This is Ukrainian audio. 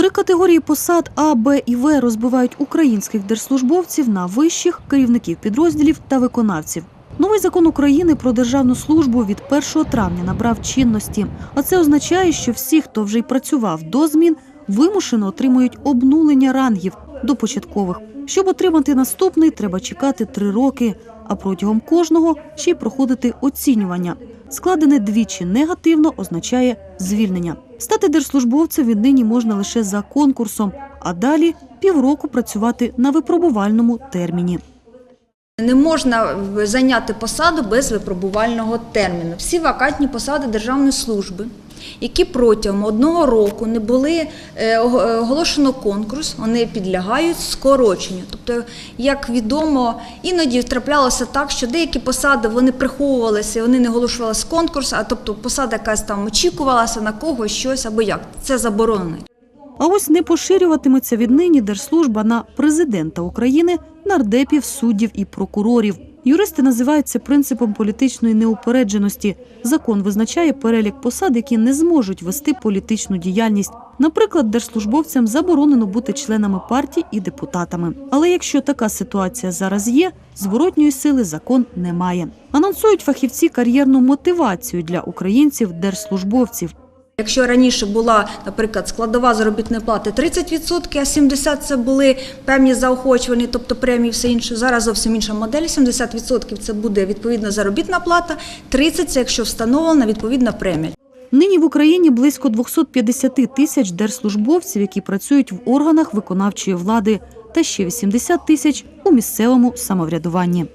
Три категорії посад А, Б і В розбивають українських держслужбовців на вищих, керівників підрозділів та виконавців. Новий закон України про державну службу від 1 травня набрав чинності, а це означає, що всі, хто вже й працював до змін, вимушено отримують обнулення рангів до початкових. Щоб отримати наступний, треба чекати три роки, а протягом кожного ще й проходити оцінювання. Складене двічі негативно означає звільнення. Стати держслужбовцем віднині можна лише за конкурсом, а далі півроку працювати на випробувальному терміні. Не можна зайняти посаду без випробувального терміну. Всі вакантні посади державної служби, які протягом одного року не були е, е, оголошено конкурс, вони підлягають скороченню. Тобто, як відомо, іноді траплялося так, що деякі посади вони приховувалися, вони не оголошувалися конкурс, а тобто посада якась там очікувалася на когось щось або як. Це заборонено. А ось не поширюватиметься віднині держслужба на президента України, нардепів, суддів і прокурорів. Юристи називають це принципом політичної неупередженості. Закон визначає перелік посад, які не зможуть вести політичну діяльність. Наприклад, держслужбовцям заборонено бути членами партій і депутатами. Але якщо така ситуація зараз є, зворотньої сили закон не має. Анонсують фахівці кар'єрну мотивацію для українців держслужбовців. Якщо раніше була, наприклад, складова заробітної плати 30%, а 70% це були певні заохочувані, тобто премії, все інше. Зараз зовсім інша модель. 70% це буде відповідна заробітна плата, 30% це якщо встановлена відповідна премія. Нині в Україні близько 250 тисяч держслужбовців, які працюють в органах виконавчої влади, та ще 80 тисяч у місцевому самоврядуванні.